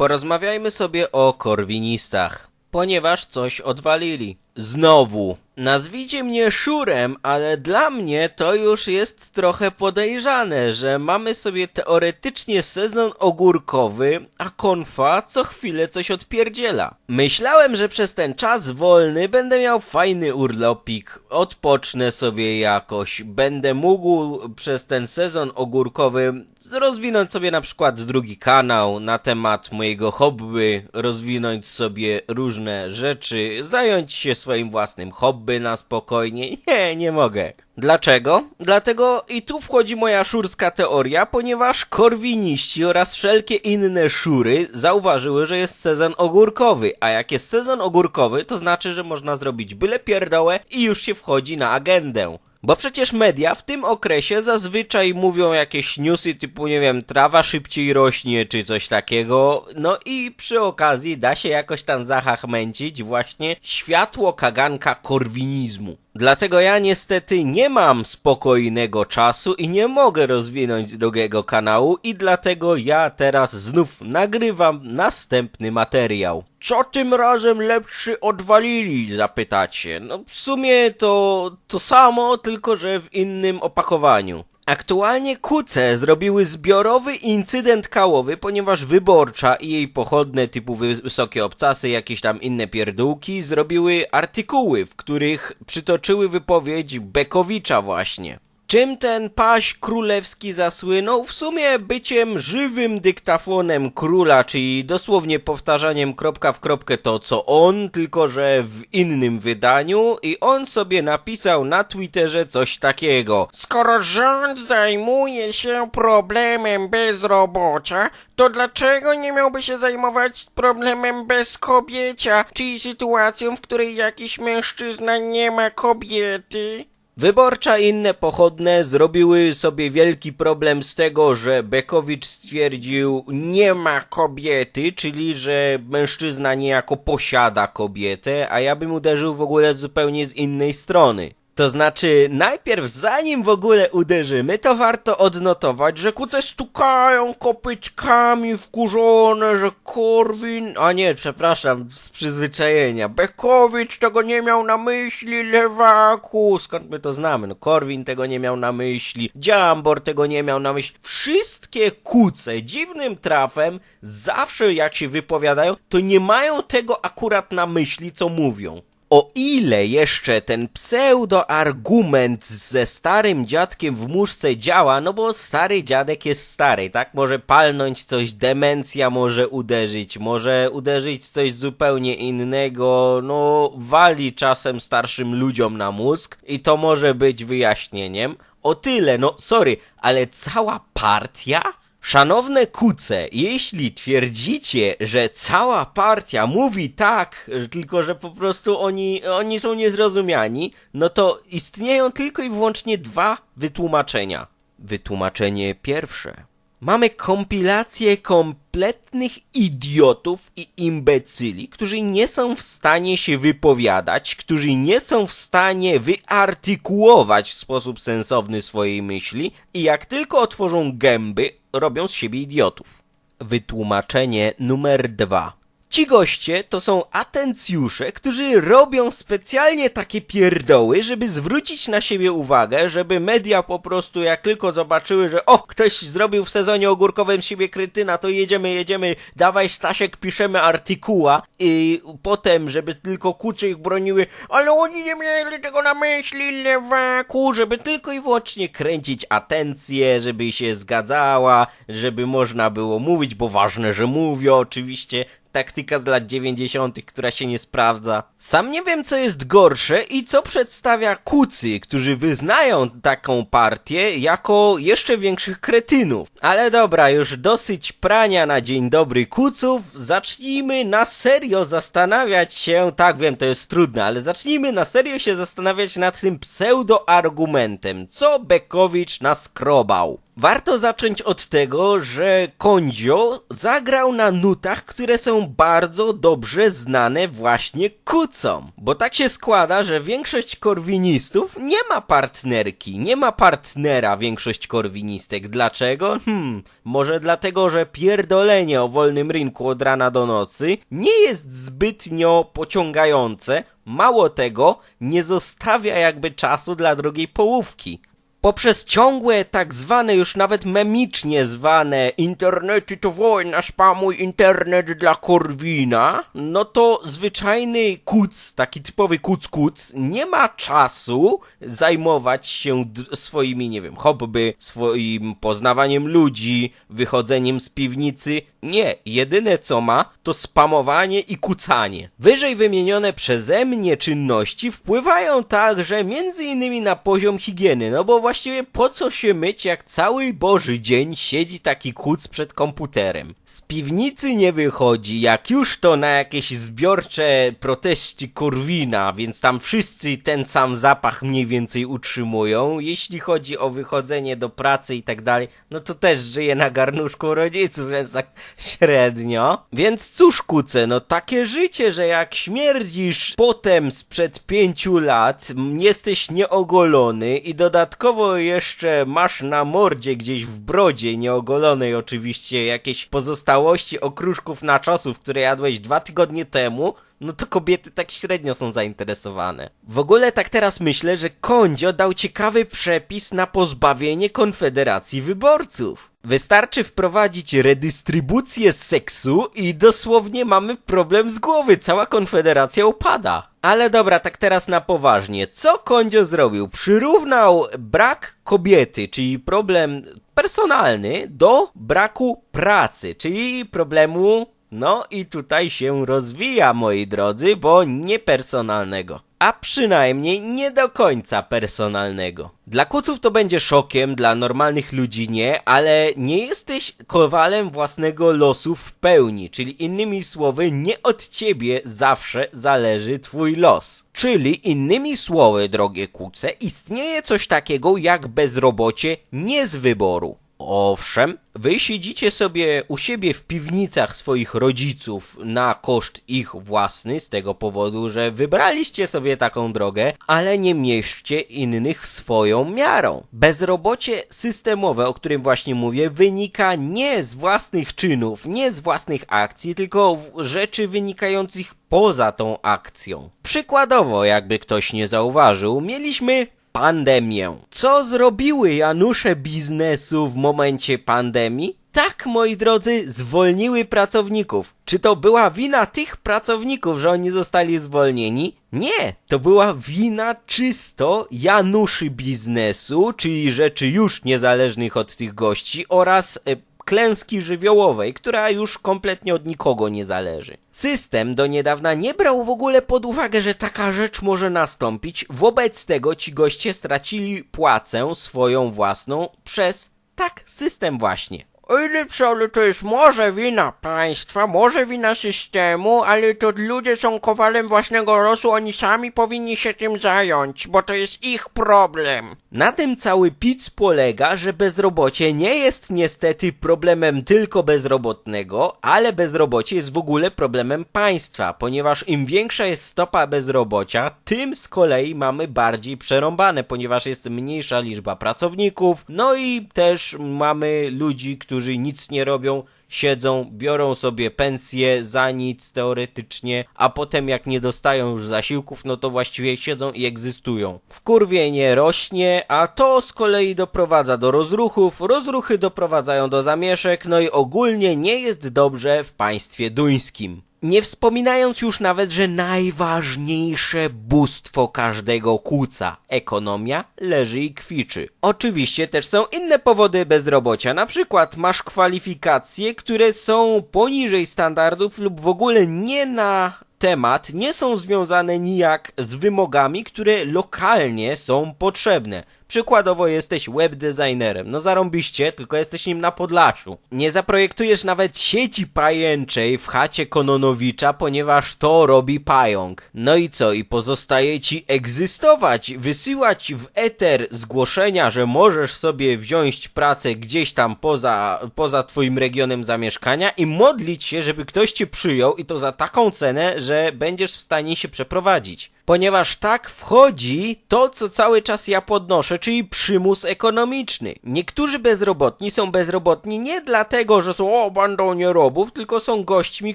Porozmawiajmy sobie o korwinistach, ponieważ coś odwalili. Znowu. Nazwijcie mnie szurem, ale dla mnie to już jest trochę podejrzane, że mamy sobie teoretycznie sezon ogórkowy, a konfa co chwilę coś odpierdziela. Myślałem, że przez ten czas wolny będę miał fajny urlopik, odpocznę sobie jakoś, będę mógł przez ten sezon ogórkowy rozwinąć sobie na przykład drugi kanał na temat mojego hobby, rozwinąć sobie różne rzeczy, zająć się swoim własnym hobby na spokojnie. Nie, nie mogę. Dlaczego? Dlatego i tu wchodzi moja szurska teoria, ponieważ korwiniści oraz wszelkie inne szury zauważyły, że jest sezon ogórkowy, a jak jest sezon ogórkowy, to znaczy, że można zrobić byle pierdołę i już się wchodzi na agendę. Bo przecież media w tym okresie zazwyczaj mówią jakieś newsy typu, nie wiem, trawa szybciej rośnie czy coś takiego. No i przy okazji da się jakoś tam zachachmęcić właśnie światło kaganka korwinizmu. Dlatego ja niestety nie mam spokojnego czasu i nie mogę rozwinąć drugiego kanału i dlatego ja teraz znów nagrywam następny materiał. Co tym razem lepszy odwalili, zapytacie? No w sumie to to samo, tylko że w innym opakowaniu. Aktualnie kuce zrobiły zbiorowy incydent kałowy, ponieważ wyborcza i jej pochodne typu wysokie obcasy, jakieś tam inne pierdółki zrobiły artykuły, w których przytoczyły wypowiedź Bekowicza właśnie. Czym ten paś królewski zasłynął? W sumie byciem żywym dyktafonem króla, czyli dosłownie powtarzaniem kropka w kropkę to co on, tylko że w innym wydaniu i on sobie napisał na Twitterze coś takiego. Skoro rząd zajmuje się problemem bezrobocia, to dlaczego nie miałby się zajmować problemem bezkobiecia, czyli sytuacją, w której jakiś mężczyzna nie ma kobiety? Wyborcza i inne pochodne zrobiły sobie wielki problem z tego, że Bekowicz stwierdził nie ma kobiety, czyli że mężczyzna niejako posiada kobietę, a ja bym uderzył w ogóle zupełnie z innej strony. To znaczy, najpierw zanim w ogóle uderzymy, to warto odnotować, że kuce stukają kopytkami wkurzone, że Korwin... A nie, przepraszam, z przyzwyczajenia. Bekowicz tego nie miał na myśli, lewaku. Skąd my to znamy? No, Korwin tego nie miał na myśli, Dziambor tego nie miał na myśli. Wszystkie kuce dziwnym trafem, zawsze jak się wypowiadają, to nie mają tego akurat na myśli, co mówią. O ile jeszcze ten pseudo-argument ze starym dziadkiem w muszce działa, no bo stary dziadek jest stary, tak? Może palnąć coś, demencja może uderzyć, może uderzyć coś zupełnie innego, no wali czasem starszym ludziom na mózg i to może być wyjaśnieniem. O tyle, no sorry, ale cała partia? Szanowne kuce, jeśli twierdzicie, że cała partia mówi tak, tylko że po prostu oni, oni są niezrozumiani, no to istnieją tylko i wyłącznie dwa wytłumaczenia. Wytłumaczenie pierwsze. Mamy kompilację kompletnych idiotów i imbecyli, którzy nie są w stanie się wypowiadać, którzy nie są w stanie wyartykułować w sposób sensowny swojej myśli i jak tylko otworzą gęby, robią z siebie idiotów. Wytłumaczenie numer dwa. Ci goście to są atencjusze, którzy robią specjalnie takie pierdoły, żeby zwrócić na siebie uwagę, żeby media po prostu jak tylko zobaczyły, że o, ktoś zrobił w sezonie ogórkowym siebie krytyna, to jedziemy, jedziemy, dawaj Stasiek, piszemy artykuła. I potem, żeby tylko kucze ich broniły, ale oni nie mieli tego na myśli, lewaku, żeby tylko i wyłącznie kręcić atencję, żeby się zgadzała, żeby można było mówić, bo ważne, że mówią oczywiście, taktyka z lat 90., która się nie sprawdza. Sam nie wiem, co jest gorsze i co przedstawia kucy, którzy wyznają taką partię jako jeszcze większych kretynów. Ale dobra, już dosyć prania na dzień dobry kuców. Zacznijmy na serio zastanawiać się, tak wiem, to jest trudne, ale zacznijmy na serio się zastanawiać nad tym pseudo-argumentem, co Bekowicz naskrobał. Warto zacząć od tego, że Kondzio zagrał na nutach, które są bardzo dobrze znane właśnie kucom. Bo tak się składa, że większość korwinistów nie ma partnerki, nie ma partnera większość korwinistek. Dlaczego? Hmm, może dlatego, że pierdolenie o wolnym rynku od rana do nocy nie jest zbytnio pociągające, mało tego, nie zostawia jakby czasu dla drugiej połówki. Poprzez ciągłe, tak zwane już nawet memicznie zwane internety to wojna, spamuj internet dla Korwina, no to zwyczajny kuc, taki typowy kuc-kuc, nie ma czasu zajmować się swoimi, nie wiem, hobby, swoim poznawaniem ludzi, wychodzeniem z piwnicy. Nie, jedyne co ma, to spamowanie i kucanie. Wyżej wymienione przeze mnie czynności wpływają także między innymi na poziom higieny, no bo właściwie po co się myć, jak cały boży dzień siedzi taki kuc przed komputerem. Z piwnicy nie wychodzi, jak już to na jakieś zbiorcze protesty Korwina, więc tam wszyscy ten sam zapach mniej więcej utrzymują. Jeśli chodzi o wychodzenie do pracy i tak dalej, no to też żyje na garnuszku rodziców, więc tak średnio. Więc cóż kuce, no takie życie, że jak śmierdzisz potem sprzed pięciu lat, jesteś nieogolony i dodatkowo jeszcze masz na mordzie gdzieś w brodzie, nieogolonej oczywiście, jakieś pozostałości okruszków naczosów, które jadłeś dwa tygodnie temu, no to kobiety tak średnio są zainteresowane. W ogóle tak teraz myślę, że Kondzio dał ciekawy przepis na pozbawienie Konfederacji wyborców. Wystarczy wprowadzić redystrybucję seksu i dosłownie mamy problem z głowy, cała Konfederacja upada. Ale dobra, tak teraz na poważnie. Co Kondzio zrobił? Przyrównał brak kobiety, czyli problem personalny, do braku pracy, czyli problemu no i tutaj się rozwija, moi drodzy, bo nie personalnego. A przynajmniej nie do końca personalnego. Dla kuców to będzie szokiem, dla normalnych ludzi nie, ale nie jesteś kowalem własnego losu w pełni, czyli innymi słowy, nie od ciebie zawsze zależy twój los. Czyli innymi słowy, drogie kuce, istnieje coś takiego jak bezrobocie nie z wyboru. Owszem, wy siedzicie sobie u siebie w piwnicach swoich rodziców na koszt ich własny, z tego powodu, że wybraliście sobie taką drogę, ale nie mieszcie innych swoją miarą. Bezrobocie systemowe, o którym właśnie mówię, wynika nie z własnych czynów, nie z własnych akcji, tylko rzeczy wynikających poza tą akcją. Przykładowo, jakby ktoś nie zauważył, mieliśmy pandemię. Co zrobiły Janusze biznesu w momencie pandemii? Tak, moi drodzy, zwolniły pracowników. Czy to była wina tych pracowników, że oni zostali zwolnieni? Nie, to była wina czysto Januszy biznesu, czyli rzeczy już niezależnych od tych gości oraz e, klęski żywiołowej, która już kompletnie od nikogo nie zależy. System do niedawna nie brał w ogóle pod uwagę, że taka rzecz może nastąpić. Wobec tego ci goście stracili płacę swoją własną przez tak system właśnie. Ojcze, ale to jest może wina państwa, może wina systemu, ale to ludzie są kowalem własnego losu, oni sami powinni się tym zająć, bo to jest ich problem. Na tym cały pic polega, że bezrobocie nie jest niestety problemem tylko bezrobotnego, ale bezrobocie jest w ogóle problemem państwa, ponieważ im większa jest stopa bezrobocia, tym z kolei mamy bardziej przerąbane, ponieważ jest mniejsza liczba pracowników, no i też mamy ludzi, którzy nic nie robią, siedzą, biorą sobie pensje za nic teoretycznie, a potem jak nie dostają już zasiłków, no to właściwie siedzą i egzystują. Wkurwienie rośnie, a to z kolei doprowadza do rozruchów, rozruchy doprowadzają do zamieszek, no i ogólnie nie jest dobrze w państwie duńskim. Nie wspominając już nawet, że najważniejsze bóstwo każdego kłuca, ekonomia, leży i kwiczy. Oczywiście też są inne powody bezrobocia, na przykład masz kwalifikacje, które są poniżej standardów lub w ogóle nie na temat, nie są związane nijak z wymogami, które lokalnie są potrzebne. Przykładowo jesteś webdesignerem, no zarąbiście, tylko jesteś nim na Podlasiu. Nie zaprojektujesz nawet sieci pajęczej w chacie Kononowicza, ponieważ to robi pająk. No i co? I pozostaje ci egzystować, wysyłać w eter zgłoszenia, że możesz sobie wziąć pracę gdzieś tam poza, poza twoim regionem zamieszkania i modlić się, żeby ktoś cię przyjął i to za taką cenę, że będziesz w stanie się przeprowadzić. Ponieważ tak wchodzi to, co cały czas ja podnoszę, czyli przymus ekonomiczny. Niektórzy bezrobotni są bezrobotni nie dlatego, że są o bandą nierobów, tylko są gośćmi,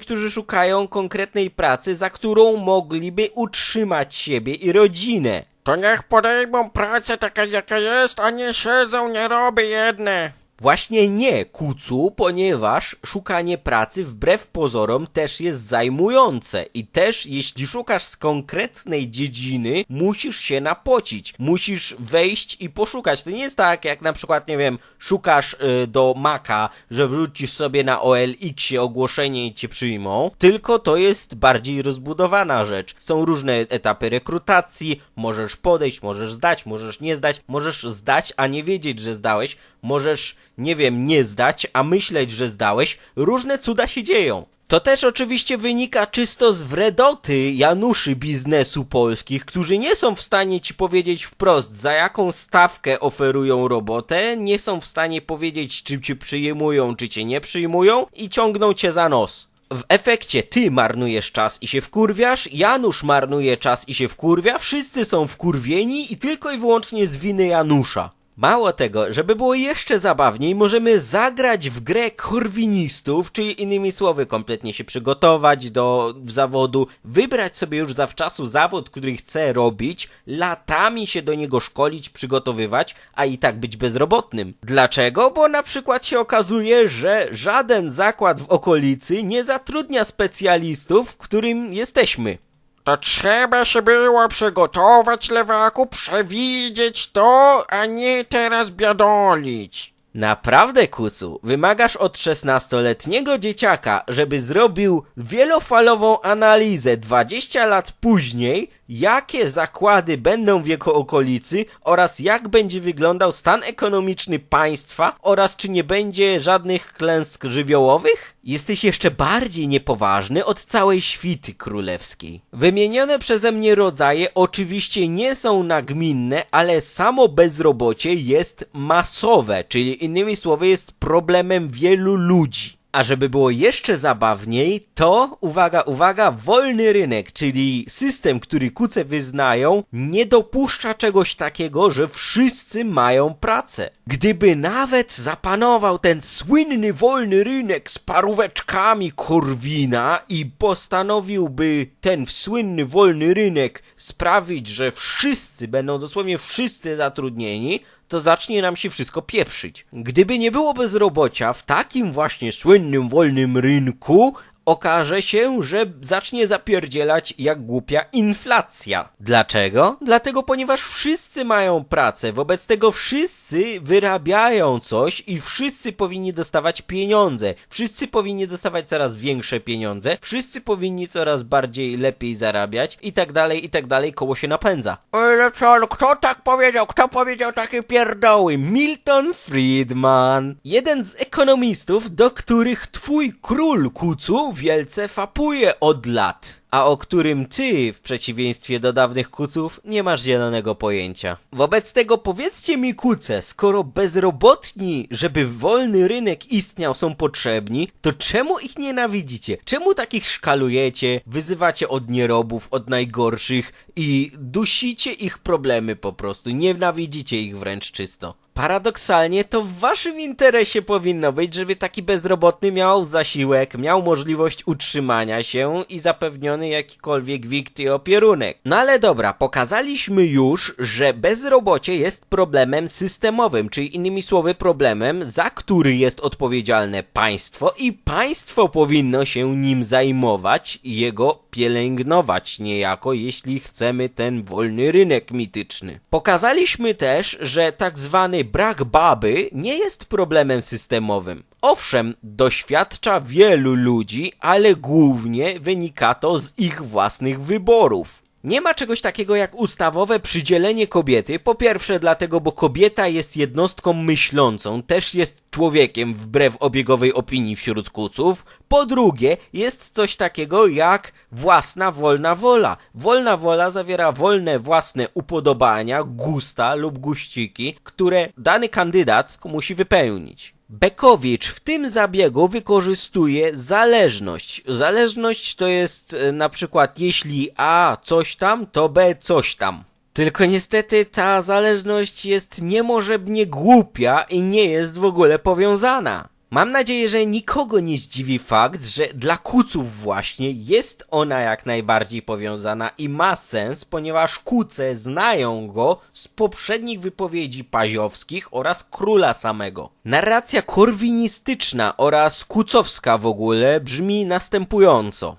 którzy szukają konkretnej pracy, za którą mogliby utrzymać siebie i rodzinę. To niech podejmą pracę taka jaka jest, a nie siedzą nieroby jedne. Właśnie nie, kucu, ponieważ szukanie pracy wbrew pozorom też jest zajmujące i też jeśli szukasz z konkretnej dziedziny, musisz się napocić, musisz wejść i poszukać. To nie jest tak, jak na przykład, nie wiem, szukasz y, do Maka, że wrzucisz sobie na OLX-ie ogłoszenie i cię przyjmą, tylko to jest bardziej rozbudowana rzecz. Są różne etapy rekrutacji, możesz podejść, możesz zdać, możesz nie zdać, możesz zdać, a nie wiedzieć, że zdałeś, możesz nie wiem, nie zdać, a myśleć, że zdałeś, różne cuda się dzieją. To też oczywiście wynika czysto z wredoty Januszy biznesu polskich, którzy nie są w stanie ci powiedzieć wprost, za jaką stawkę oferują robotę, nie są w stanie powiedzieć, czy cię przyjmują, czy cię nie przyjmują i ciągną cię za nos. W efekcie ty marnujesz czas i się wkurwiasz, Janusz marnuje czas i się wkurwia, wszyscy są wkurwieni i tylko i wyłącznie z winy Janusza. Mało tego, żeby było jeszcze zabawniej, możemy zagrać w grę korwinistów, czyli innymi słowy, kompletnie się przygotować do zawodu, wybrać sobie już zawczasu zawód, który chce robić, latami się do niego szkolić, przygotowywać, a i tak być bezrobotnym. Dlaczego? Bo na przykład się okazuje, że żaden zakład w okolicy nie zatrudnia specjalistów, którym jesteśmy. To trzeba się było przygotować, lewaku, przewidzieć to, a nie teraz biadolić. Naprawdę, kucu, wymagasz od 16-letniego dzieciaka, żeby zrobił wielofalową analizę 20 lat później, jakie zakłady będą w jego okolicy oraz jak będzie wyglądał stan ekonomiczny państwa oraz czy nie będzie żadnych klęsk żywiołowych? Jesteś jeszcze bardziej niepoważny od całej świty królewskiej. Wymienione przeze mnie rodzaje oczywiście nie są nagminne, ale samo bezrobocie jest masowe, czyli innymi słowy jest problemem wielu ludzi. A żeby było jeszcze zabawniej, to uwaga, uwaga, wolny rynek, czyli system, który kuce wyznają, nie dopuszcza czegoś takiego, że wszyscy mają pracę. Gdyby nawet zapanował ten słynny wolny rynek z paróweczkami Korwina i postanowiłby ten słynny wolny rynek sprawić, że wszyscy będą dosłownie wszyscy zatrudnieni, to zacznie nam się wszystko pieprzyć. Gdyby nie było bezrobocia w takim właśnie słynnym wolnym rynku, okaże się, że zacznie zapierdzielać jak głupia inflacja. Dlaczego? Dlatego, ponieważ wszyscy mają pracę, wobec tego wszyscy wyrabiają coś i wszyscy powinni dostawać pieniądze. Wszyscy powinni dostawać coraz większe pieniądze, wszyscy powinni coraz bardziej lepiej zarabiać i tak dalej, i tak dalej, koło się napędza. Ale co, kto tak powiedział? Kto powiedział takie pierdoły? Milton Friedman, jeden z ekonomistów, do których twój król kucu wielce fapuje od lat, a o którym ty, w przeciwieństwie do dawnych kuców, nie masz zielonego pojęcia. Wobec tego powiedzcie mi kuce, skoro bezrobotni, żeby wolny rynek istniał, są potrzebni, to czemu ich nienawidzicie? Czemu takich szkalujecie, wyzywacie od nierobów, od najgorszych i dusicie ich problemy po prostu, nienawidzicie ich wręcz czysto? Paradoksalnie to w waszym interesie powinno być, żeby taki bezrobotny miał zasiłek, miał możliwość utrzymania się i zapewniony jakikolwiek wikt i opierunek. No ale dobra, pokazaliśmy już, że bezrobocie jest problemem systemowym, czyli innymi słowy problemem, za który jest odpowiedzialne państwo i państwo powinno się nim zajmować i jego pielęgnować niejako, jeśli chcemy ten wolny rynek mityczny. Pokazaliśmy też, że tak zwany brak baby nie jest problemem systemowym. Owszem, doświadcza wielu ludzi, ale głównie wynika to z ich własnych wyborów. Nie ma czegoś takiego jak ustawowe przydzielenie kobiety. Po pierwsze, dlatego, bo kobieta jest jednostką myślącą, też jest człowiekiem wbrew obiegowej opinii wśród kuców. Po drugie, jest coś takiego jak własna wolna wola. Wolna wola zawiera wolne własne upodobania, gusta lub guściki, które dany kandydat musi wypełnić. Bekowicz w tym zabiegu wykorzystuje zależność. Zależność to jest e, na przykład jeśli A coś tam, to B coś tam. Tylko niestety ta zależność jest niemożebnie głupia i nie jest w ogóle powiązana. Mam nadzieję, że nikogo nie zdziwi fakt, że dla kuców właśnie jest ona jak najbardziej powiązana i ma sens, ponieważ kuce znają go z poprzednich wypowiedzi paziowskich oraz króla samego. Narracja korwinistyczna oraz kucowska w ogóle brzmi następująco.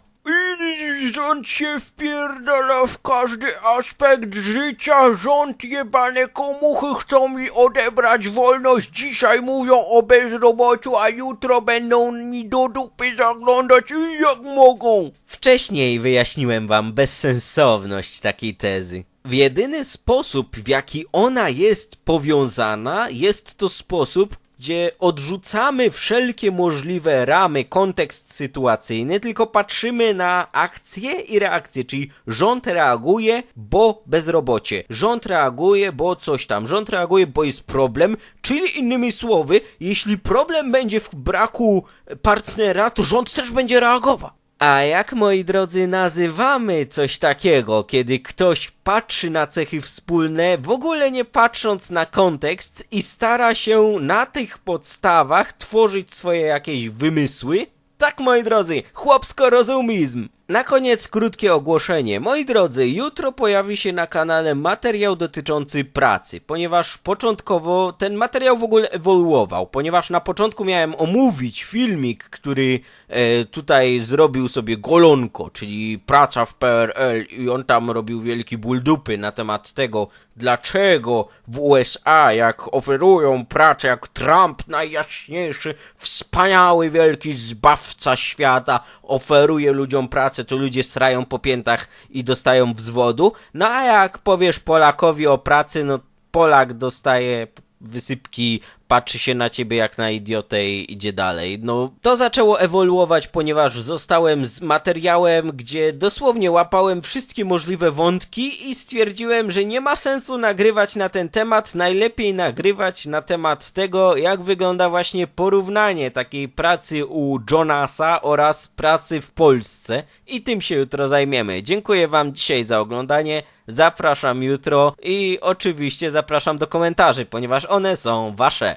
Rząd się wpierdala w każdy aspekt życia. Rząd jebane komuchy chcą mi odebrać wolność. Dzisiaj mówią o bezrobociu, a jutro będą mi do dupy zaglądać i jak mogą. Wcześniej wyjaśniłem wam bezsensowność takiej tezy. W jedyny sposób, w jaki ona jest powiązana, jest to sposób, gdzie odrzucamy wszelkie możliwe ramy, kontekst sytuacyjny, tylko patrzymy na akcję i reakcję, czyli rząd reaguje, bo bezrobocie, rząd reaguje, bo coś tam, rząd reaguje, bo jest problem, czyli innymi słowy, jeśli problem będzie w braku partnera, to rząd też będzie reagował. A jak, moi drodzy, nazywamy coś takiego, kiedy ktoś patrzy na cechy wspólne, w ogóle nie patrząc na kontekst i stara się na tych podstawach tworzyć swoje jakieś wymysły? Tak, moi drodzy, chłopsko-rozumizm. Na koniec krótkie ogłoszenie. Moi drodzy, jutro pojawi się na kanale materiał dotyczący pracy, ponieważ początkowo ten materiał w ogóle ewoluował, ponieważ na początku miałem omówić filmik, który e, tutaj zrobił sobie Golonko, czyli praca w PRL i on tam robił wielki ból dupy na temat tego, dlaczego w USA, jak oferują pracę, jak Trump, najjaśniejszy, wspaniały, wielki zbawca świata, oferuje ludziom pracę, to ludzie srają po piętach i dostają wzwodu. No a jak powiesz Polakowi o pracy, no Polak dostaje wysypki, patrzy się na ciebie jak na idiotę i idzie dalej. No, to zaczęło ewoluować, ponieważ zostałem z materiałem, gdzie dosłownie łapałem wszystkie możliwe wątki i stwierdziłem, że nie ma sensu nagrywać na ten temat. Najlepiej nagrywać na temat tego, jak wygląda właśnie porównanie takiej pracy u Jonasa oraz pracy w Polsce. I tym się jutro zajmiemy. Dziękuję Wam dzisiaj za oglądanie. Zapraszam jutro i oczywiście zapraszam do komentarzy, ponieważ one są Wasze.